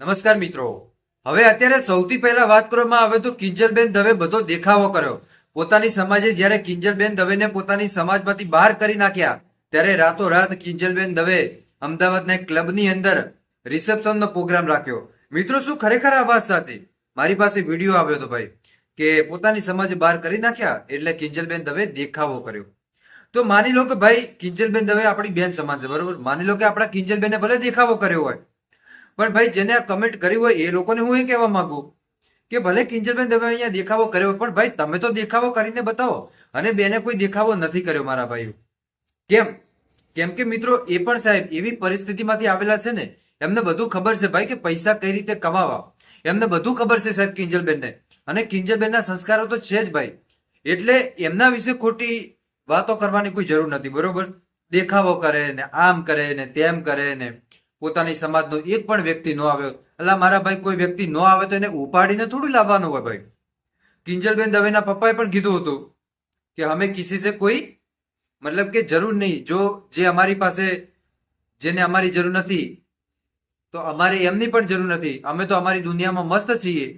નમસ્કાર મિત્રો. હવે અત્યારે સૌથી પહેલા વાત કરવામાં આવે તો કિંજલબેન દવે બધો દેખાવો કર્યો. પોતાની સમાજે જ્યારે કિંજલબેન દવેને પોતાની સમાજમાંથી બહાર કરી નાખ્યા, ત્યારે રાતોરાત કિંજલબેન દવે અમદાવાદના ક્લબની અંદર રિસેપ્શનનો પ્રોગ્રામ રાખ્યો. મિત્રો, શું ખરેખર આ વાત સાચી? મારી પાસે વીડિયો આવ્યો હતો ભાઈ, કે પોતાની સમાજે બહાર કરી નાખ્યા એટલે કિંજલબેન દવે દેખાવો કર્યો. તો માની લો કે ભાઈ, કિંજલબેન દવે આપણી બેન સમાન છે બરોબર? માની લો કે આપણા કિંજલબેને ભલે દેખાવો કર્યો હોય પણ ભાઈ, જેને આ કમેન્ટ કરી હોય, એ લોકોને હું એ કહેવા માંગુ કે ભલે કિંજલબેન દવે અહીંયા દેખાવો કર્યો પણ ભાઈ, તમે તો દેખાવો કરીને બતાવો. અને બેને કોઈ દેખાવો નથી કર્યો મારા ભાઈઓ. કેમ? કેમ કે મિત્રો, એ પણ સાહેબ, એવી પરિસ્થિતિમાંથી આવેલા છે ને, એમને બધું ખબર છે ભાઈ કે પૈસા કઈ રીતે કમાવા. એમને બધું ખબર છે સાહેબ કિંજલબેનને. અને કિંજલબેનના સંસ્કારો તો છે જ ભાઈ. એટલે એમના વિશે ખોટી વાતો કરવાની કોઈ જરૂર નથી, બરોબર? દેખાવો કરે ને, આમ કરે ને, તેમ કરે ને. પોતાની સમાજનો એક પણ વ્યક્તિ ન આવ્યો. એટલે મારા ભાઈ કોઈ વ્યક્તિ ન આવે તો એને ઉપાડીને થોડું લાવવાનું હોય ભાઈ. કિંજલબેન દવેના પપ્પાએ પણ કીધું હતું કે અમે કિસી સે કોઈ મતલબ કે જરૂર નહીં. જો જે અમારી પાસે, જેને અમારી જરૂર નથી, તો અમારે એમની પણ જરૂર નથી. અમે તો અમારી દુનિયામાં મસ્ત છીએ.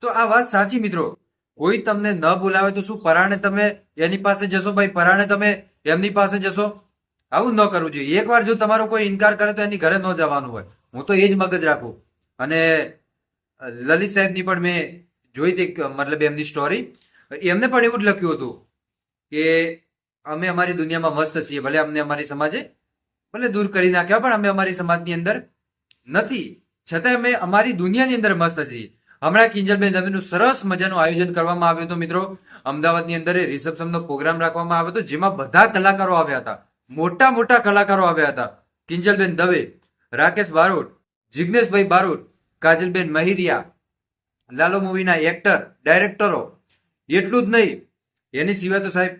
તો આ વાત સાચી મિત્રો. કોઈ તમને ન બોલાવે તો શું? પરાણે તમે એની પાસે જશો ભાઈ? પરાણે તમે એમની પાસે જશો? આવું ન કરવું જોઈએ. એકવાર જો તમારો કોઈ ઇનકાર કરે તો એની ઘરે ન જવાનું હોય. હું તો એ જ મગજ રાખું. અને લલિત સાહેબની પણ મેં જોઈ હતી મતલબ એમની સ્ટોરી એમને પણ એવું જ લખ્યું હતું કે, અમે અમારી દુનિયામાં મસ્ત છીએ. ભલે અમને અમારી સમાજે, ભલે દૂર કરી નાખ્યા, પણ અમે અમારી સમાજની અંદર નથી. છતાં અમે અમારી દુનિયાની અંદર મસ્ત છીએ. હમણાં કિંજલબેન દવેનું સરસ મજાનું આયોજન કરવામાં આવ્યું હતું, મિત્રો. અમદાવાદની અંદર રિસેપ્શનનો પ્રોગ્રામ રાખવામાં આવ્યો હતો, જેમાં બધા કલાકારો આવ્યા હતા. મોટા મોટા કલાકારો આવ્યા હતા. કિંજલબેન દવે, રાકેશ બારોટ, જિગ્નેશભાઈ બારોટ, કાજલબેન મહિરિયા, લાલો મૂવીના એક્ટર, ડાયરેક્ટરો. એટલું જ નહીં, એની સિવાય તો સાહેબ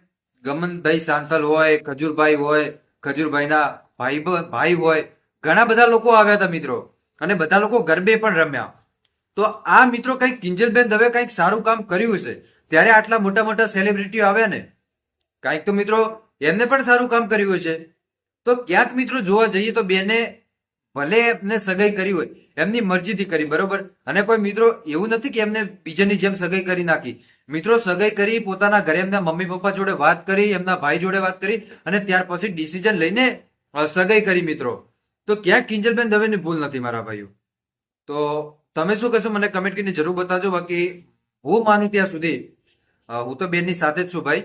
ગમનભાઈ સાંથલ હોય, ખજૂરભાઈ હોય, ખજૂરભાઈના ભાઈ ભાઈ હોય, ઘણા બધા લોકો આવ્યા હતા મિત્રો. અને બધા લોકો ગરબે પણ રમ્યા. તો આ મિત્રો કંઈક કિંજલબેન દવે કંઈક સારું કામ કર્યું છે ત્યારે આટલા મોટા મોટા સેલિબ્રિટીઓ આવ્યા ને. કાંઈક તો મિત્રો એમને પણ સારું કામ કર્યું છે. તો ક્યાંક મિત્રો જોવા જઈએ તો બેને ભલે એમને સગાઈ કરી હોય, એમની મરજીથી કરી, બરોબર? અને કોઈ મિત્રો એવું નથી કે એમને બીજાની જેમ સગાઈ કરી નાખી. મિત્રો સગાઈ કરી, પોતાના ઘરે એમના મમ્મી પપ્પા જોડે વાત કરી, એમના ભાઈ જોડે વાત કરી, અને ત્યાર પછી ડિસિઝન લઈને સગાઈ કરી મિત્રો. તો ક્યાંક કિંજલબેન દવેની ભૂલ નથી મારા ભાઈઓ. તો તમે શું કહેશો? મને કમેન્ટ કરીને જરૂર બતાવજો. બાકી હું માનું ત્યાં સુધી હું તો બેનની સાથે જ છું ભાઈ.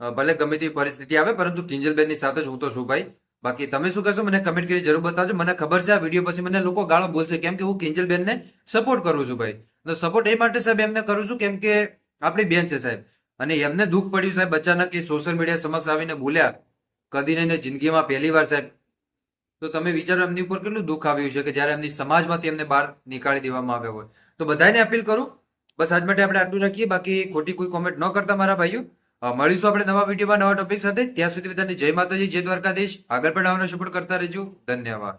ભલે ગમે તેવી પરિસ્થિતિ આવે, પરંતુ કિંજલબેનની સાથે જ હું તો છું ભાઈ. બાકી તમે શું કહેશો? મને કમેન્ટ કરી જરૂર બતાવજો. મને ખબર છે આ વીડિયો પછી મને લોકો ગાળો બોલશે કેમ કે હું કિંજલબેનને સપોર્ટ કરું છું ભાઈ. તો સપોર્ટ એ માટે સાહેબ એમને કરું છું કેમ કે આપણી બેન છે સાહેબ. અને એમને દુઃખ પડ્યું સાહેબ અચાનક એ સોશિયલ મીડિયા સમક્ષ આવીને બોલ્યા, કદી ને જિંદગીમાં પહેલી વાર સાહેબ. તો તમે વિચારો, એમની ઉપર કેટલું દુઃખ આવ્યું છે કે જ્યારે એમની સમાજમાંથી એમને બહાર નીકાળી દેવામાં આવ્યા હોય. તો બધાને અપીલ કરું. બસ આજ માટે આપણે આટલું રાખીએ. બાકી ખોટી કોઈ કોમેન્ટ ન કરતા મારા ભાઈઓ. મળીશું આપણે નવા વિડીયોમાં નવા ટોપિક સાથે. ત્યાં સુધી બધાને જય માતાજી, જય દ્વારકાધીશ. આગળ પણ આવવાનો સપોર્ટ કરતા રહેજો. ધન્યવાદ.